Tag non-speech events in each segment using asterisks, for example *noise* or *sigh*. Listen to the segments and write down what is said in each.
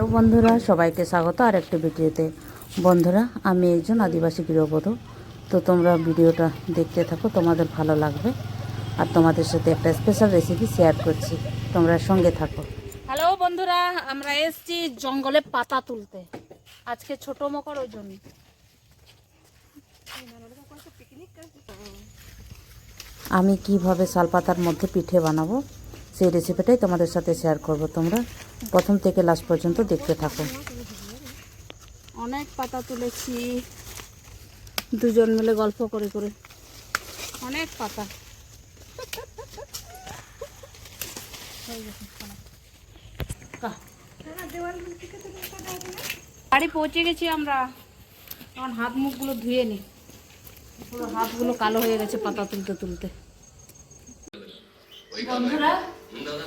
Hello বন্ধুরা সবাইকে স্বাগত আর একটি ভিডিওতে। বন্ধুরা আমি একজন আদিবাসী গৃহবধূ। তো তোমরা ভিডিওটা দেখতে থাকো তোমাদের ভালো লাগবে। আর তোমাদের সাথে একটা স্পেশাল রেসিপি শেয়ার করছি। তোমরা সঙ্গে থাকো। হ্যালো বন্ধুরা আমরা এসছি জঙ্গলে পাতা তুলতে। আজকে ছোট মকর ওই জন্য। আমি কীভাবে শালপাতার মধ্যে পিঠে বানাবো সেই রেসিপিটাই তোমাদের সাথে শেয়ার করব। তোমরা প্রথম থেকে লাস্ট পর্যন্ত দেখতে থাকো। অনেক পাতা তুলেছি। দুজন মিলে গল্প করে করে। অনেক পাতা। বাড়ি পৌঁছে গেছি আমরা। এখন হাত মুখগুলো ধুয়ে নি। পুরো হাতগুলো কালো হয়ে গেছে পাতা তুলতে তুলতে। বন্ধুরা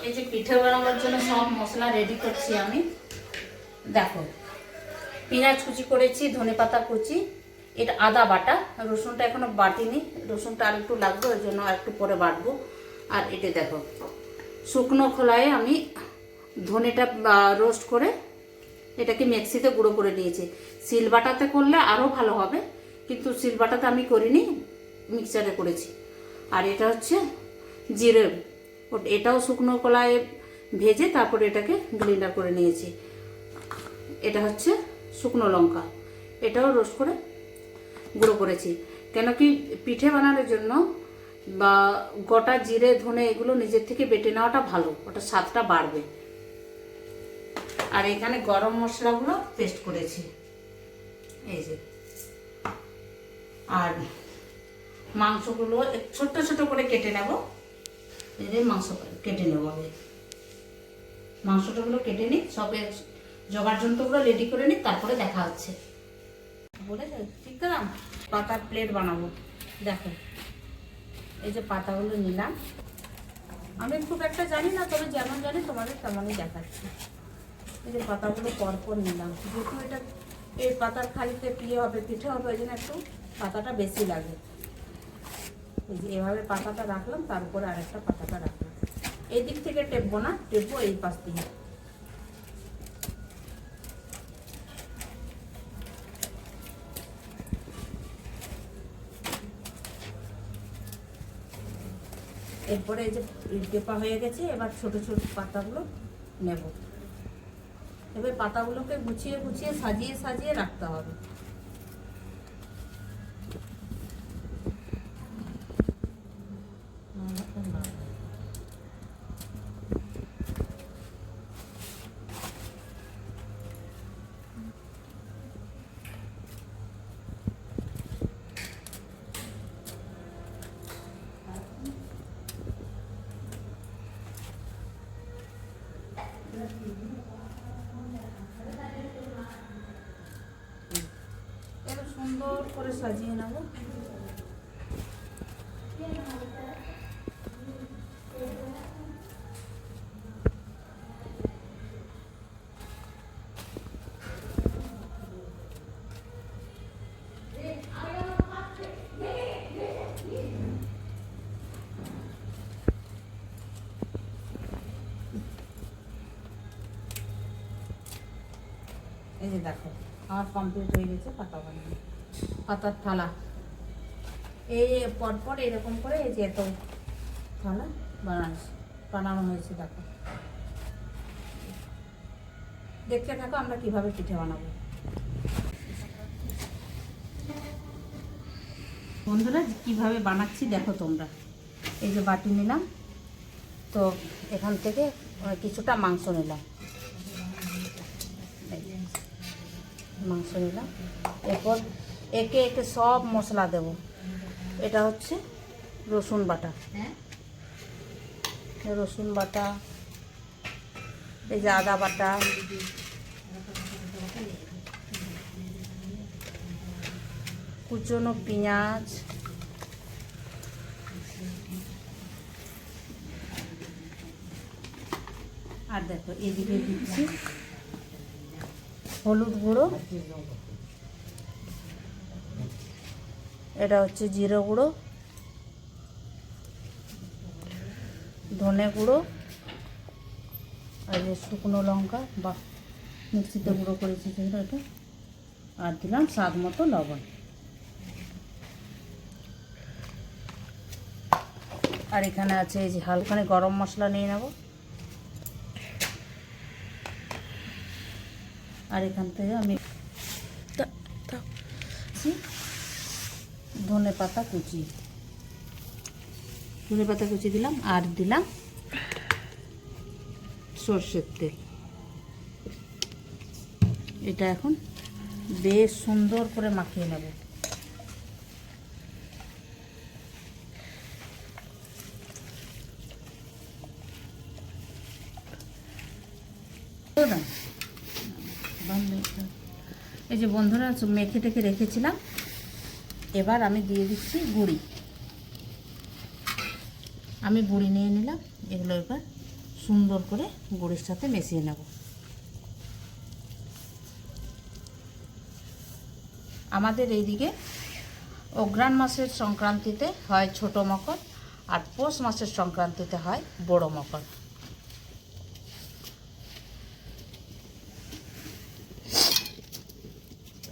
এই যে পিঠে বানানোর জন্য সব মশলা রেডি করছি আমি। দেখো, পেঁয়াজ কুচি করেছি, ধনে পাতা কুচি এটা আদা বাটা, রসুনটা এখনও বাটিনি, রসুনটা আর একটু লাগবে, ওই জন্য আর একটু পরে বাটবো। আর এটা দেখো, শুকনো খোলায় আমি ধনেটা রোস্ট করে এটাকে মিক্সিতে গুঁড়ো করে নিয়েছি। শিলবাটাতে করলে আরও ভালো হবে, কিন্তু শিলবাটাতে আমি করিনি মিক্সারে করেছি। আর এটা হচ্ছে জিরে এটাও শুকনো কলায় ভেজে তারপরে এটাকে গ্লিন্ডার করে নিয়েছি। এটা হচ্ছে শুকনো লঙ্কা। এটাও রোস্ট করে গুঁড়ো করেছি। কেন কি পিঠে বানানোর জন্য বা গোটা জিরে, ধনে এগুলো নিজের থেকে বেটে নেওয়াটা ভালো। ওটা স্বাদটা বাড়বে। আর এখানে গরম মশলাগুলো পেস্ট করেছি। এই যে। আর মাংসগুলো ছোট্ট ছোট করে কেটে নেব। যে মাংস কেটে নেব আমি। মাংসটাগুলো কেটে নিই, সব জোগাড় যন্ত্রগুলো রেডি করে নিই, তারপরে দেখা হচ্ছে। বলে ঠিক দাম পাতার প্লেট বানাবো। দেখো, এই যে পাতাগুলো নিলাম। আমি খুব একটা জানি না, তবে যেমন জানি তোমাদের তেমনই দেখাচ্ছি। এই যে পাতাগুলো পরপর নিলাম। যেহেতু এটা, এই পাতার খালিতে পিয়ে হবে, পিঠে হবে, ওই জন্য একটু পাতাটা বেশি লাগে। এই যে এভাবে পাতাটা রাখলাম, তারপরে আরেকটা পাতাটা রাখলাম। এই দিক থেকে টেপবো না, টেপবো এই পাশ দিয়ে। এরপরে এই যে টেপা হয়ে গেছে, এবার ছোট ছোট পাতাগুলো নেব। এবার পাতাগুলোকে গুছিয়ে গুছিয়ে সাজিয়ে সাজিয়ে রাখতে হবে এটা সুন্দর করে সাজিয়ে নেব এই যে দেখো আমার কমপ্লিট হয়ে গেছে, পাতা বানানো। পাতার থালা। এই পরপর এরকম করে এই যে এত থালা বানানো বানানো হয়েছে, দেখো। দেখতে থাকো আমরা কীভাবে পিঠে বানাবো। বন্ধুরা, কীভাবে বানাচ্ছি দেখো তোমরা। এই যে বাটি নিলাম, তো এখান থেকে কিছুটা মাংস নিলাম এই যে। মাংস নিলাম। এরপর একে একে সব মশলা দেব। এটা হচ্ছে রসুন বাটা। রসুন বাটা, এই যে আদা বাটা। কুচনো পেঁয়াজ। আর দেখো এদিকে দিচ্ছি হলুদ গুঁড়ো। এটা হচ্ছে জিরে গুঁড়ো। ধনে গুঁড়ো। আর যে শুকনো লঙ্কা, বা মিক্সিতে গুঁড়ো করেছি যেগুলো এটা। আর দিলাম স্বাদ মতো লবণ। আর এখানে আছে এই যে হালখানি গরম মশলা নিয়ে নেব। আর এখান থেকে আমি ধনে পাতা কুচি। ধনে পাতা কুচি দিলাম আর দিলাম সর্ষের তেল। এটা এখন বেশ সুন্দর করে মাখিয়ে নেব এই যে বন্ধুরা মেখে টেখে রেখেছিলাম, এবার আমি দিয়ে দিচ্ছি গুড়ি। আমি গুড়ি নিয়ে নিলাম, এগুলো এবার সুন্দর করে গুড়ির সাথে মিশিয়ে নেব। আমাদের এইদিকে অগ্রাণ মাসের সংক্রান্তিতে হয় ছোট মকর, আর পৌষ মাসের সংক্রান্তিতে হয় বড় মকর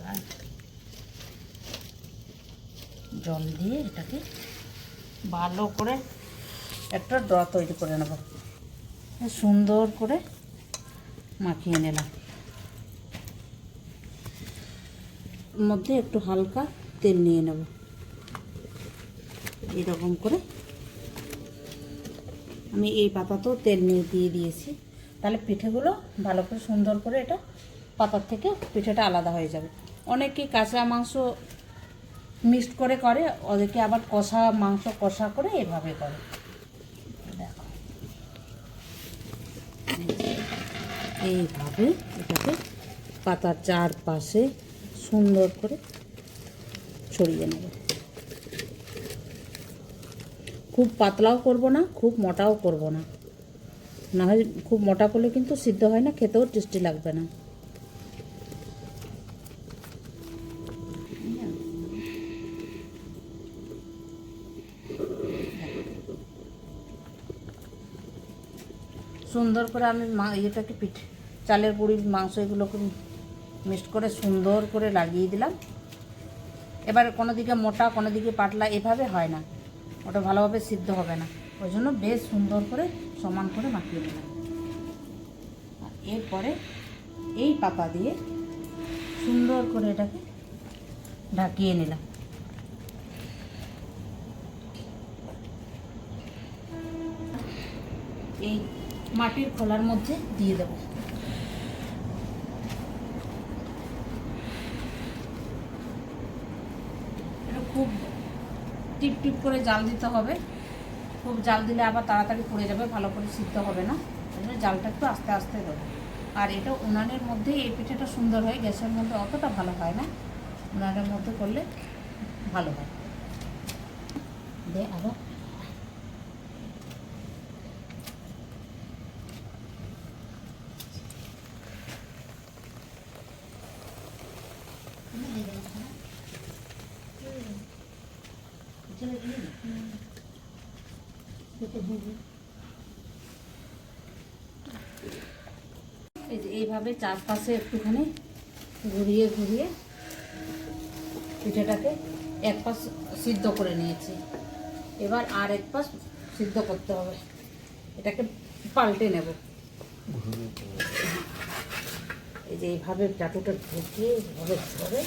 আর জল দিয়ে এটাকে ভালো করে একটা ড তৈরি করে নেব। সুন্দর করে মাখিয়ে নিলাম। মধ্যে একটু হালকা তেল নিয়ে নেব। এরকম করে আমি এই পাতাতেও তেল নিয়ে দিয়ে দিয়েছি। তাহলে পিঠেগুলো ভালো করে সুন্দর করে এটা পাতার থেকে পিঠেটা আলাদা হয়ে যাবে। অনেকে কাঁচা মাংস মিক্সড করে করে, ওদেরকে আবার কষা, মাংস কষা করে এভাবে করে। দেখো। এইভাবে এটাকে পাতার চারপাশে সুন্দর করে ছড়িয়ে নেব। খুব পাতলাও করব না, খুব মোটাও করব না। না হয় খুব মোটা করলে কিন্তু সিদ্ধ হয় না, খেতেও টেস্টি লাগবে না। সুন্দর করে আমি ইয়েটাকে পিঠ, চালের পুরির মাংস এগুলোকে মিক্সড করে সুন্দর করে লাগিয়ে দিলাম। এবার কোনো দিকে মোটা, কোনো দিকে পাতলা এভাবে হয় না। ওটা ভালোভাবে সিদ্ধ হবে না। ওই জন্য বেশ সুন্দর করে সমান করে মাখিয়ে দিলাম। এরপরে এই পাতা দিয়ে সুন্দর করে এটাকে ঢাকিয়ে নিলাম। এই মাটির খোলার মধ্যে দিয়ে দেবো। খুব টিপ টিপ করে জাল দিতে হবে। খুব জাল দিলে আবার তাড়াতাড়ি পড়ে যাবে, ভালো করে সিদ্ধ হবে না। জালটা একটু আস্তে আস্তে দেবো। আর এটা উনানের মধ্যেই এই পিঠাটা সুন্দর হয়, গ্যাসের মধ্যে অতটা ভালো হয় না। উনানের মধ্যে করলে ভালো হয়। দে আবার এই যে এইভাবে চারপাশে একটুখানি ঘুরিয়ে ঘুরিয়ে পিঠেটাকে এক পাশ সিদ্ধ করে নিয়েছি। এবার আর এক পাশ সিদ্ধ করতে হবে। এটাকে পাল্টে নেব। এই যে এইভাবে চাটুটা ঢুকিয়ে এইভাবে ধরে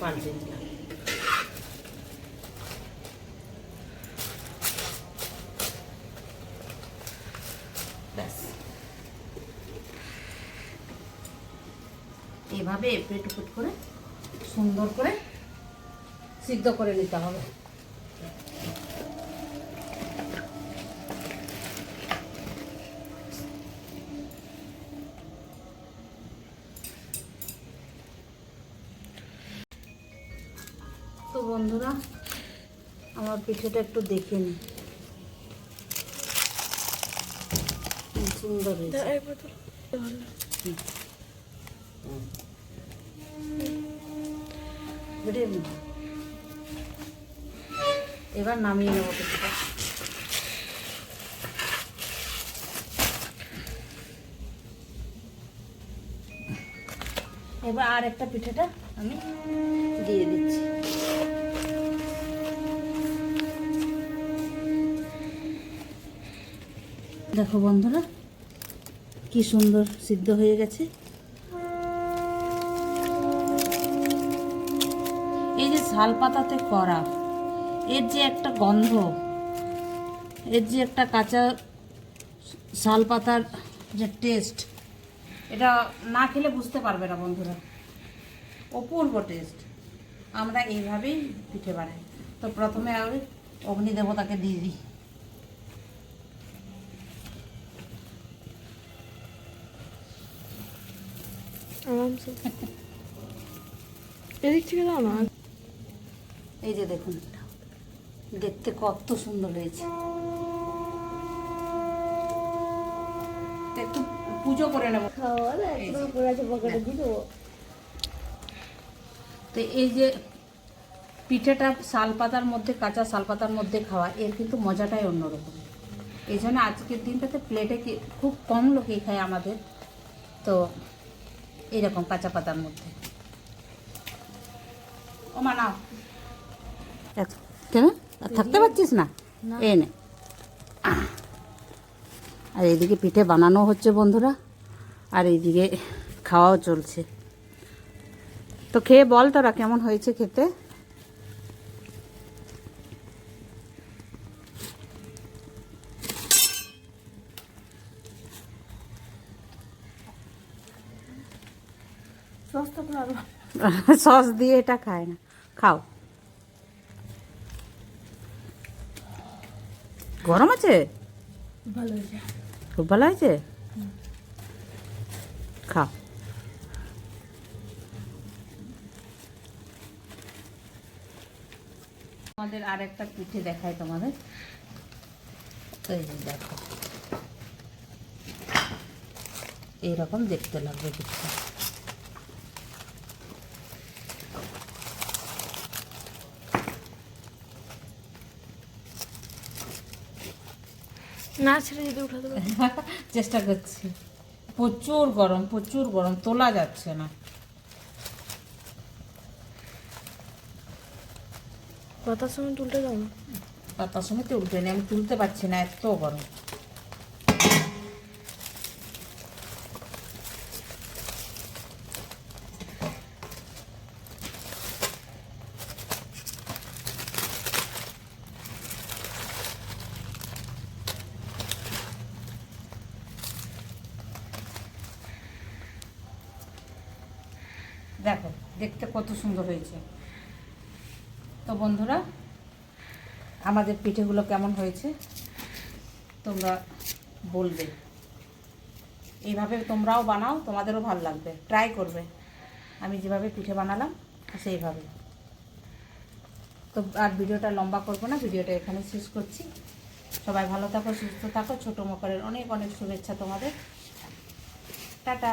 পাল্টে নিলাম। এভাবে এপিট উপিট করে সুন্দর করে সিদ্ধ করে নিতে হবে। তো বন্ধুরা আমার পিঠেটা একটু দেখে নি। কি সুন্দর হয়েছে। এবার নামিয়ে নেব কিছুটা। এবার আর একটা পিঠেটা আমি দিয়ে দিচ্ছি। দেখো বন্ধুরা, কি সুন্দর সিদ্ধ হয়ে গেছে। শাল পাতাতে করা। এর যে একটা গন্ধ, এর যে একটা কাঁচা শাল পাতার যে টেস্ট এটা না খেলে বুঝতে পারবে না বন্ধুরা। অপূর্ব টেস্ট আমরা এইভাবেই পিঠে বানাই। তো প্রথমে আমি অগ্নি দেবতাকে দিয়ে দিই। আরামসে। এদিক থেকে দাও না। এই যে দেখুন এটা। দেখতে কত সুন্দর হয়েছে। একটু পুজো করে নেব। তো এই যে পিঠেটা শালপাতার মধ্যে কাঁচা শালপাতার মধ্যে খাওয়া এর কিন্তু মজাটাই অন্যরকম। এই জন্য আজকের দিনটাতে প্লেটে কি খুব কম লোকেই খায় আমাদের। তো এইরকম কাঁচা পাতার মধ্যে। ও মা নাও। কেন? আর থাকতে পারছিস না? এ নে। আর এইদিকে পিঠে বানানো হচ্ছে বন্ধুরা। আর এইদিকে খাওয়াও চলছে। তো খেয়ে বল তোরা কেমন হয়েছে খেতে? সস দিয়ে এটা খায় না। খাও। গরম আছে? খুব ভালো হয়েছে? খাও। আমাদের আর একটা পিঠে দেখায় তোমাদের। এই যে দেখো। এইরকম দেখতে লাগবে পিঠটা। না ছেড়ে যদি উঠাতে *laughs* চেষ্টা করছি। প্রচুর গরম প্রচুর গরম তোলা যাচ্ছে না। পাতার সময় তুলতে দাও না। পাতার সময় তো উঠবে না আমি তুলতে পারছি না এত গরম দেখো দেখতে কত সুন্দর হয়েছে। তো বন্ধুরা, আমাদের পিঠেগুলো কেমন হয়েছে, তোমরা বলবে। এইভাবে তোমরাও বানাও, তোমাদেরও ভালো লাগবে। ট্রাই করবে। আমি যেভাবে পিঠে বানালাম, সেইভাবে। তো আর ভিডিওটা লম্বা করব না, ভিডিওটা এখানে শেষ করছি। সবাই ভালো থাকো, সুস্থ থাকো, ছোটো মকরের অনেক অনেক শুভেচ্ছা তোমাদের। টাটা।